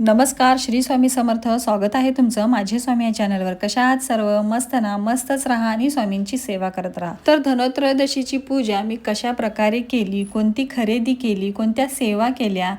नमस्कार श्री स्वामी समर्थ. स्वागत आहे तुमचं माझे स्वामी या चॅनलवर. कशा आहात सर्व? मस्त ना? मस्तच राहा आणि स्वामींची सेवा करत राहा. तर धनोत्रयोदशीची पूजा मी कशा प्रकारे केली? कोणती खरेदी केली? कोणत्या सेवा केल्या?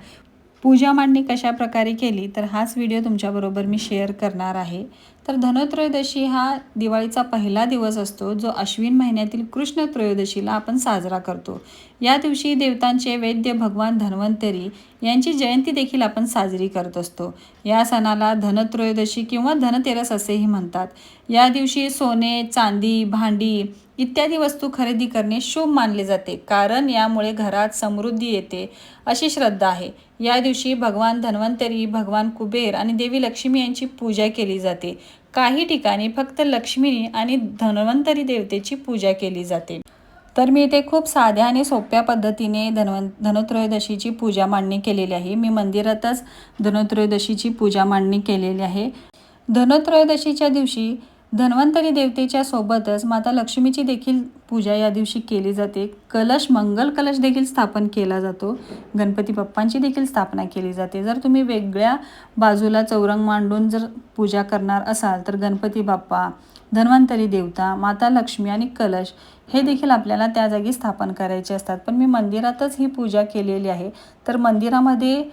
पूजा मांडणी कशा प्रकारे केली? तर हाच व्हिडिओ तुमच्याबरोबर मी शेअर करणार आहे. तर धनत्रयोदशी हा दिवाळीचा पहिला दिवस असतो जो अश्विन महिन्यातील कृष्ण त्रयोदशीला आपण साजरा करतो. या दिवशी देवतांचे वैद्य भगवान धन्वंतरी यांची जयंती देखील आपण साजरी करत असतो. या सणाला धनत्रयोदशी किंवा धनतेरस असेही म्हणतात. या दिवशी सोने चांदी भांडी इत्यादी वस्तू खरेदी करणे शुभ मानले जाते. कारण यामुळे घरात समृद्धी येते अशी श्रद्धा आहे. या दिवशी भगवान धन्वंतरी भगवान कुबेर आणि देवी लक्ष्मी यांची पूजा केली जाते. काही ठिकाणी फक्त लक्ष्मी आणि धन्वंतरी देवतेची पूजा केली जाते. तर मी इथे खूप साध्या आणि सोप्या पद्धतीने धनवं धनोत्रयोदशीची पूजा मांडणी केलेली आहे. मी मंदिरातच धनोत्रयोदशीची पूजा मांडणी केलेली आहे. धनोत्रयोदशीच्या दिवशी धन्वंतरी देवतेच्या सोबतच माता लक्ष्मीची देखील पूजा या दिवशी केली जाते. कलश मंगल कलश देखील स्थापन केला जातो. गणपती बाप्पांची देखील स्थापना केली जाते. जर तुम्ही वेगळ्या बाजूला चौरंग मांडून जर पूजा करणार असाल तर गणपती बाप्पा धन्वंतरी देवता माता लक्ष्मी आणि कलश हे देखील आपल्याला त्या जागी स्थापन करायचे असतात. पण मी मंदिरातच ही पूजा केलेली आहे. तर मंदिरामध्ये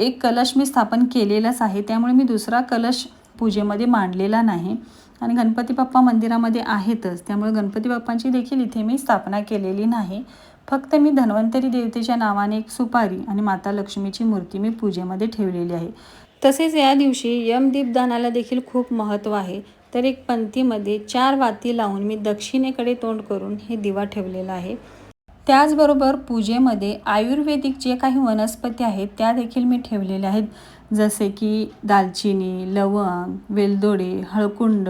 एक कलश मी स्थापन केलेलाच आहे. त्यामुळे मी दुसरा कलश पूजेमध्ये मांडलेला नाही. आणि गणपती बाप्पा मंदिरामध्ये आहेतच. त्यामुळे गणपती बाप्पांची देखील इथे मी स्थापना केलेली नाही. फक्त मी धन्वंतरी देवतेच्या नावाने एक सुपारी आणि माता लक्ष्मीची मूर्ती मी पूजेमध्ये ठेवलेली आहे. तसेच या दिवशी यमदीपदानाला देखील खूप महत्त्व आहे. तर एक पंथीमध्ये चार वाती लावून मी दक्षिणेकडे तोंड करून हे दिवा ठेवलेला आहे. त्याचबरोबर पूजेमध्ये आयुर्वेदिक जे काही वनस्पती आहेत त्या देखील मी ठेवलेल्या आहेत. जसे की दालचिनी लवंग वेलदोडे हळकुंड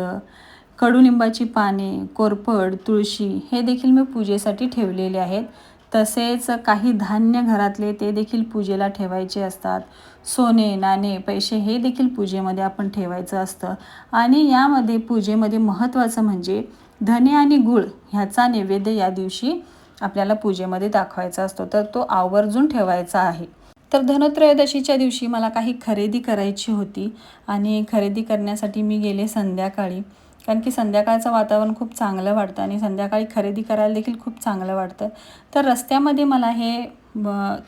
कडुलिंबाची पाने कोरफड तुळशी हे देखील मी पूजेसाठी ठेवलेले आहेत. तसेच काही धान्य घरातले ते देखील पूजेला ठेवायचे असतात. सोने नाणे पैसे हे देखील पूजेमध्ये आपण ठेवायचं असतं. आणि यामध्ये पूजेमध्ये महत्त्वाचं म्हणजे धने आणि गूळ ह्याचा नैवेद्य या दिवशी आपल्याला पूजेमध्ये दाखवायचा असतो तर तो आवर्जून ठेवायचा आहे. तर धनत्रयोदशीच्या दिवशी मला काही खरेदी करायची होती आणि खरेदी करण्यासाठी मी गेले संध्याकाळी. कारण की संध्याकाळचं वातावरण खूप चांगलं वाटतं आणि संध्याकाळी खरेदी करायला देखील खूप चांगलं वाटतं. तर रस्त्यामध्ये मला हे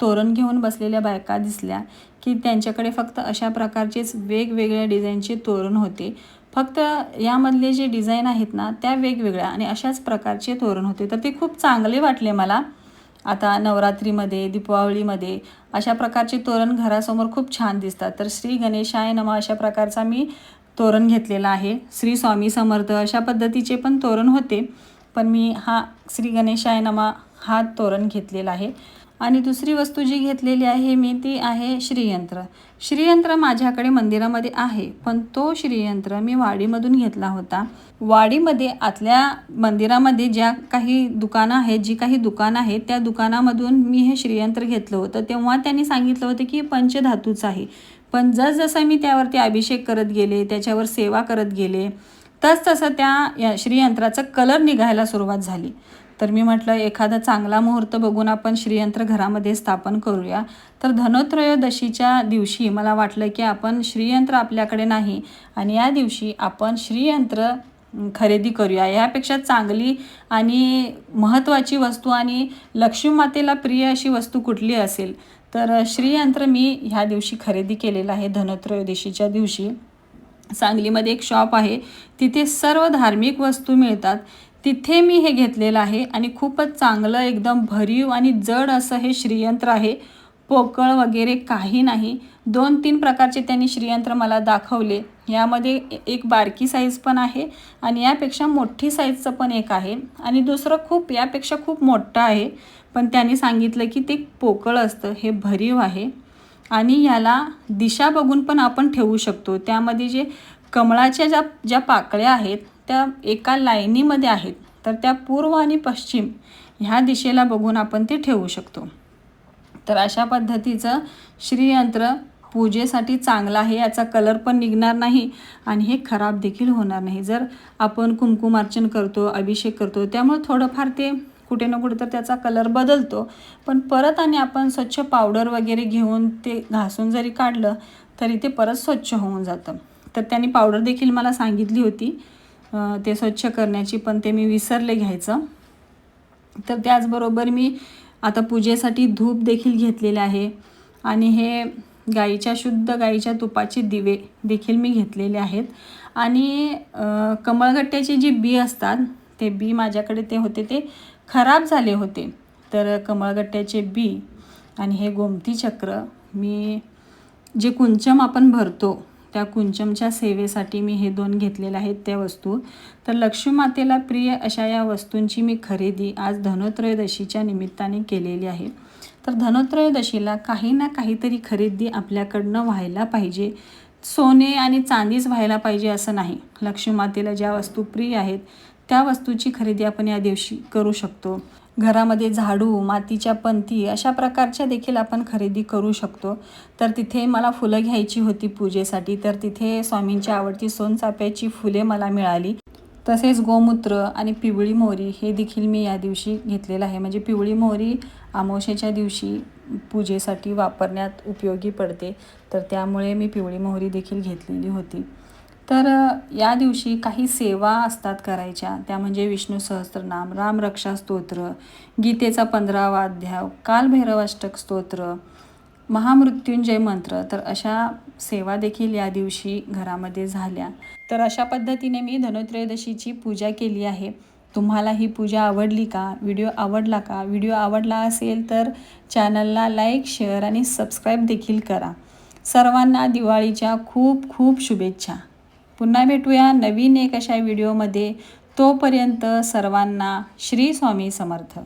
तोरण घेऊन बसलेल्या बायका दिसल्या की त्यांच्याकडे फक्त अशा प्रकारचेच वेगवेगळ्या डिझाईनचे तोरण होते. फक्त यामधले जे डिझाईन आहेत ना त्या वेगवेगळ्या आणि अशाच प्रकारचे तोरण होते. तर ते खूप चांगले वाटले मला. आता नवरात्रीमध्ये दीपावळीमध्ये अशा प्रकारचे तोरण घरासमोर खूप छान दिसतात. तर श्री गणेशाय नमा अशा प्रकारचा मी तोरण घेतलेला आहे. श्री स्वामी समर्थ अशा पद्धतीचे पण तोरण होते. पण मी हा श्री गणेशाय नमा हा तोरण घेतलेला आहे. आणि दुसरी वस्तू जी घेतलेली आहे मी ती आहे श्रीयंत्र. श्रीयंत्र माझ्याकडे मंदिरामध्ये आहे पण तो श्रीयंत्र मी वाडीमधून घेतला होता. वाडीमध्ये आतल्या मंदिरामध्ये ज्या काही दुकानं आहेत जी काही दुकानं आहेत त्या दुकानामधून मी हे श्रीयंत्र घेतलं होतं. तेव्हा त्यांनी सांगितलं होतं की पंचधातूचं आहे. पण जसजसं मी त्यावरती अभिषेक करत गेले त्याच्यावर सेवा करत गेले तसतसं त्या श्रीयंत्राचा कलर निघायला सुरुवात झाली. तर मी म्हटलं एखादा चांगला मुहूर्त बघून आपण श्रीयंत्र घरामध्ये स्थापन करूया. तर धनोत्रयोदशीच्या दिवशी मला वाटलं की आपण श्रीयंत्र आपल्याकडे नाही आणि या दिवशी आपण श्रीयंत्र खरेदी करूया. यापेक्षा चांगली आणि महत्त्वाची वस्तू आणि लक्ष्मीमातेला प्रिय अशी वस्तू कुठली असेल? तर श्रीयंत्र मी ह्या दिवशी खरेदी केलेलं आहे धनोत्रयोदशीच्या दिवशी. सांगलीमध्ये एक शॉप आहे तिथे सर्व धार्मिक वस्तू मिळतात. तिथे मी हे घेतलेलं आहे आणि खूपच चांगलं एकदम भरीव आणि जड असं हे श्रीयंत्र आहे. पोकळ वगैरे काही नाही. दोन तीन प्रकारचे त्यांनी श्रीयंत्र मला दाखवले. यामध्ये एक बारकी साईज पण आहे आणि यापेक्षा मोठी साईजचं पण एक आहे. आणि दुसरं खूप यापेक्षा खूप मोठं आहे. पण त्यांनी सांगितलं की ते पोकळ असतं हे भरीव आहे. आणि याला दिशा बघून पण आपण ठेवू शकतो. त्यामध्ये जे कमळाच्या ज्या ज्या पाकळ्या आहेत त्या एका लाईनीमध्ये आहेत. तर त्या पूर्व आणि पश्चिम ह्या दिशेला बघून आपण ते ठेवू शकतो. तर अशा पद्धतीचं श्रीयंत्र पूजेसाठी चांगलं आहे याचा कलर पण निघणार नाही आणि हे खराब देखील होणार नाही. जर आपण कुंकुमार्चन करतो अभिषेक करतो त्यामुळे थोडंफार ते कुठे ना कुठे तर त्याचा कलर बदलतो. पण परत आणि आपण स्वच्छ पावडर वगैरे घेऊन ते घासून जरी काढलं तरी ते परत स्वच्छ होऊन जातं. तर त्यांनी पावडर देखील मला सांगितली होती. ते स्वच्छ करण्याची पण ते मी विसरले घ्यायचं. तर त्याचबरोबर मी आता पूजेसाठी धूप देखील घेतलेले आहे. आणि हे गाईच्या शुद्ध गाईच्या तुपाचे दिवे देखील मी घेतलेले आहेत. आणि कमळगट्ट्याचे जे बी असतात ते बी माझ्याकडे ते होते ते खराब झाले होते. तर कमळगट्ट्याचे बी आणि हे गोमती चक्र मी जे कुंचम आपण भरतो त्या कुंचमच्या सेवेसाठी मी हे दोन घेतलेले आहेत त्या वस्तू. तर लक्ष्मी मातेला प्रिय अशा या वस्तूंची मी खरेदी आज धनोत्रयोदशीच्या निमित्ताने केलेली आहे. तर धनोत्रयोदशीला काही ना काहीतरी खरेदी आपल्याकडनं व्हायला पाहिजे. सोने आणि चांदीच व्हायला पाहिजे असं नाही. लक्ष्मी मातेला ज्या वस्तू प्रिय आहेत त्या वस्तूची खरेदी आपण या दिवशी करू शकतो. घरामध्ये झाडू मातीच्या पंती अशा प्रकारच्या देखील आपण खरेदी करू शकतो. तर तिथे मला फुलं घ्यायची होती पूजेसाठी. तर तिथे स्वामींची आवडती सोनचाफ्याची फुले मला मिळाली. तसेच गोमूत्र आणि पिवळी मोहरी हे देखील मी या दिवशी घेतलेलं आहे. म्हणजे पिवळी मोहरी आमोशेच्या दिवशी पूजेसाठी वापरण्यात उपयोगी पडते. तर त्यामुळे मी पिवळी मोहरी देखील घेतलेली होती. तर या दिवशी काही सेवा असतात करायच्या. त्या म्हणजे विष्णू सहस्त्रनाम रामरक्षा स्तोत्र गीतेचा पंधरावा अध्याय कालभैरवाष्टक स्तोत्र महामृत्युंजय मंत्र. तर अशा सेवा देखील या दिवशी घरामध्ये झाल्या. तर अशा पद्धतीने मी धनोत्रयोदशीची पूजा केली आहे. तुम्हाला ही पूजा आवडली का? व्हिडिओ आवडला का? व्हिडिओ आवडला असेल तर चॅनलला लाईक शेअर आणि सबस्क्राईब देखील करा. सर्वांना दिवाळीच्या खूप खूप शुभेच्छा. पुन्हा भेटूया नवीन एक अशा व्हिडिओमध्ये. तोपर्यंत सर्वांना श्री स्वामी समर्थ.